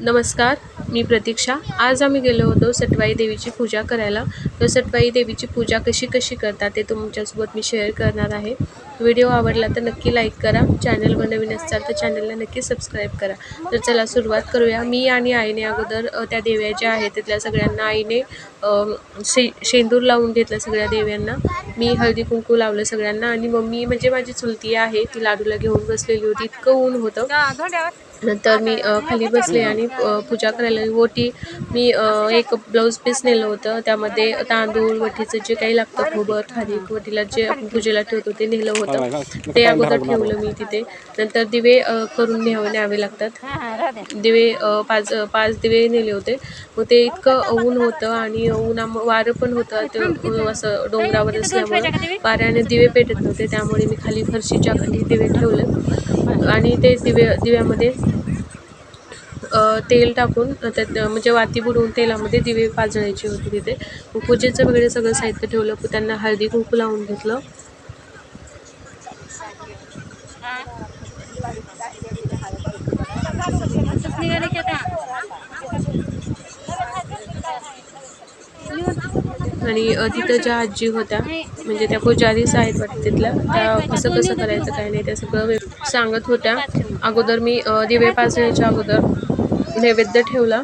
नमस्कार मी प्रतीक्षा. आज आम्ही गेलो होतो सटवाई देवीची पूजा करायला. तर सटवाई देवीची पूजा कशी कशी करतात ते तुमच्यासोबत मी शेअर करणार आहे. व्हिडिओ आवडला तर नक्की लाईक करा. चॅनलवर नवीन असाल तर चॅनलला नक्की सबस्क्राईब करा. तर चला सुरुवात करूया. मी आणि आईने अगोदर त्या देव्या ज्या आहेत तिथल्या सगळ्यांना आईने शे शेंदूर लावून घेतलं सगळ्या देव्यांना. मी हळदी कुंकू लावलं सगळ्यांना. आणि मम्मी म्हणजे माझी चुलती आहे ती लाडूला घेऊन बसलेली होती. इतकं ऊन होतं. नंतर मी खाली बसले आणि पूजा करायला ओटी मी एक ब्लाऊज पीस नेलं होतं. त्यामध्ये तांदूळ वटीचं जे काही लागतं खोबर खारीक वटीला जे आपण पूजेला ठेवतो ते नेलं होतं. ते अगोदर ठेवलं मी तिथे. नंतर दिवे करून न्यावे न्यावे लागतात. दिवे पाच पाच दिवे नेले होते. मग ते इतकं ऊन होतं आणि उन्हा वारं पण होतं. ते असं डोंगरावर असल्यामुळे वाऱ्याने दिवे पेटत नव्हते. त्यामुळे मी खाली फरशीच्या खाली दिवे ठेवले. आणि ते दिवे दिव्यामध्ये तेल टाकून त्यात म्हणजे वाती बुडवून तेलामध्ये दिवे पाजळायचे होते तिथे. पूजेचं वगैरे सगळं साहित्य ठेवलं त्यांना हळदी कुंकू लावून घेतलं. आणि तिथं ज्या आजी होत्या म्हणजे त्या पुजारीच आहेत वाटतं तिथल्या त्या कसं कसं करायचं काय नाही त्या सगळं सांगत होत्या. अगोदर मी दिवे पाजण्याच्या अगोदर नैवेद्य ठेवला.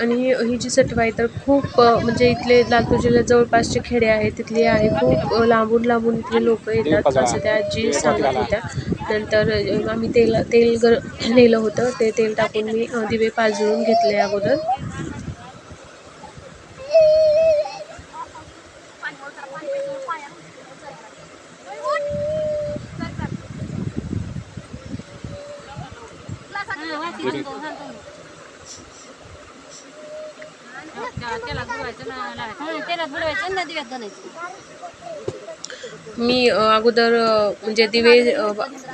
आणि ही जी सटवाई तर खूप म्हणजे इथले लातूर जिल्ह्यात जवळपासचे खेडे आहेत तिथली आहे. खूप लांबून लांबून इथले लोक येतात. असं त्या आजी सांगत होत्या. नंतर आम्ही तेल तेल गर नेलं होतं. ते तेल टाकून मी दिवे पाजळून घेतले अगोदर. त्याला बुडवायचं ना दिव्यात घालायचं मी अगोदर म्हणजे दिवे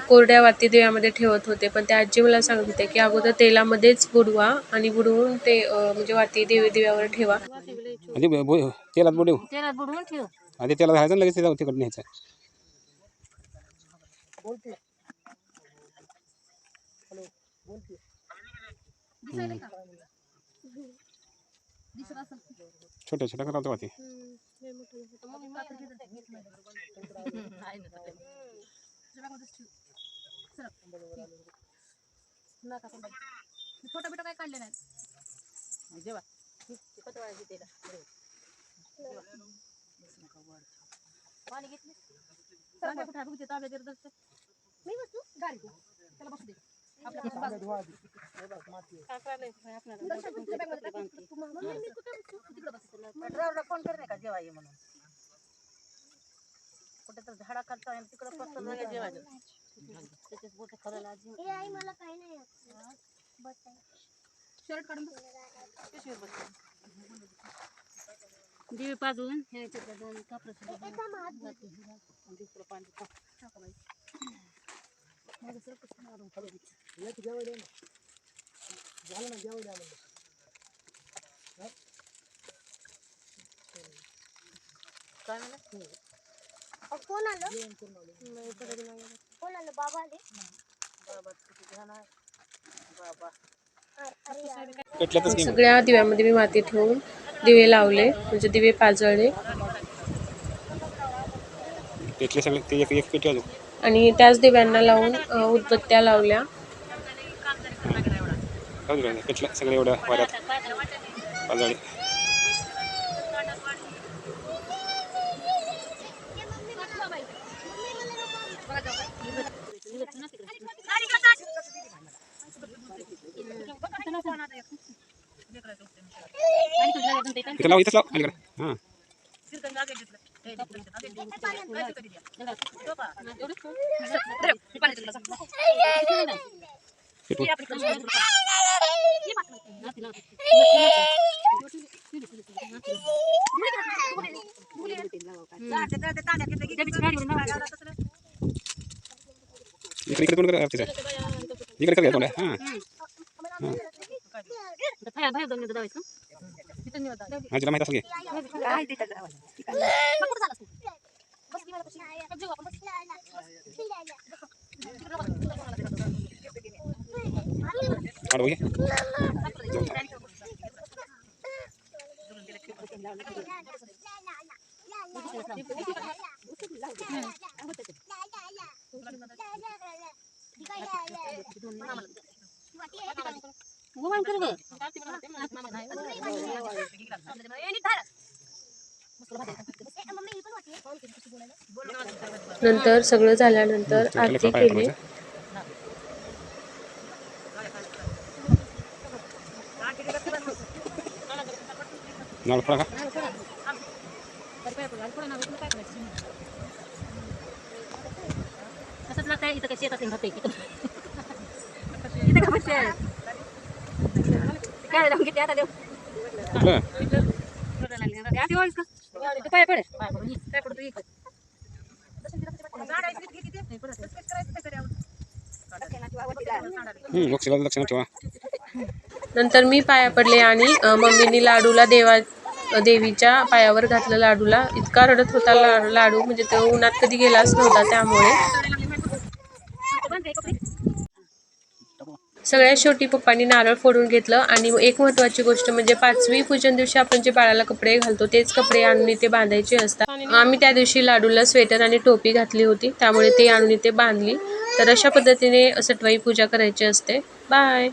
कोरड्या वाती दिव्यामध्ये ठेवत होते पण त्या आजी मला सांगत होत्या की अगोदर तेलामध्येच बुडवा आणि बुडवून ते म्हणजे वाती दिवे दिव्यावर ठेवा. तेलात बुडव. त्याला बुडवून ठेव. आधी तेलात घालायचं आणि लगेच ते जाऊ तिकडे न्यायचं छोट्या छोट्या करावं वाटी फोटो बिटो काय काढले नाही जेव्हा पाणी घेतली तांब्या कुठं आहे? बघू ते तांब्या जरा दर्शक. मी बसू गाडी त्याला बसू दे ड्रायव्हरला फोन कर नाही का? जेवा ये म्हणून. कुठे तर झाडा खालचा आहे तिकडे पसर जागा जेवायचं त्याच्यात बोटं खोलायला आजी. शर्ट काढून. दिवे हे याच्यात दोन कापडं सुद्धा बाई. माझं सर कसं मारून खाली. काय म्हणा कोण आलं? कोण आलं? बाबा आले? बाबा किती घाण आहे बाबा. अरे यार. मग. सगळ्या दिव्यामध्ये मी माती ठेवून दिवे लावले. म्हणजे दिवे पाजळले. पेटले सगळे ते एक एक पेटी अजून. आणि त्याच दिव्यांना लावून अ, उदबत्त्या लावल्या. जाऊ दे, पेटलं सगळे एवढ्या वाऱ्यात पाजाळे इथं लाव इथंच लाव अलीकडे हां पेटवून इकडे इकडे कोण करा इकडे सगळ्या तोंड्या हां माहीत असेल घे काय तिथं जावं मग कुठं झालास तू? बस की मला कशी? जेवू आपण, बस. नंतर सगळं झाल्यानंतर आरती केली. पडायचं. का तसंच लागतंय इथं राहते इथं का काय लावून घेते आता देऊ कुठलं पाय पडे काय पडतो ठेवा नंतर मी पाया पडले आणि मम्मीनी लाडूला देवा देवीच्या पायावर घातलं लाडूला इतका रडत होता ला लाडू म्हणजे तो उन्हात कधी गेलाच नव्हता त्यामुळे. सगळ्यात शेवटी पप्पांनी नारळ फोडून घेतलं आणि एक महत्त्वाची गोष्ट म्हणजे पाचवी पूजन दिवशी आपण जे बाळाला कपडे घालतो तेच कपडे आणून इथे बांधायचे असतात. आम्ही त्या दिवशी लाडूला स्वेटर आणि टोपी घातली होती त्यामुळे ते आणून इथे बांधली. तर अशा पद्धतीने सटवाई पूजा करायची असते. बाय!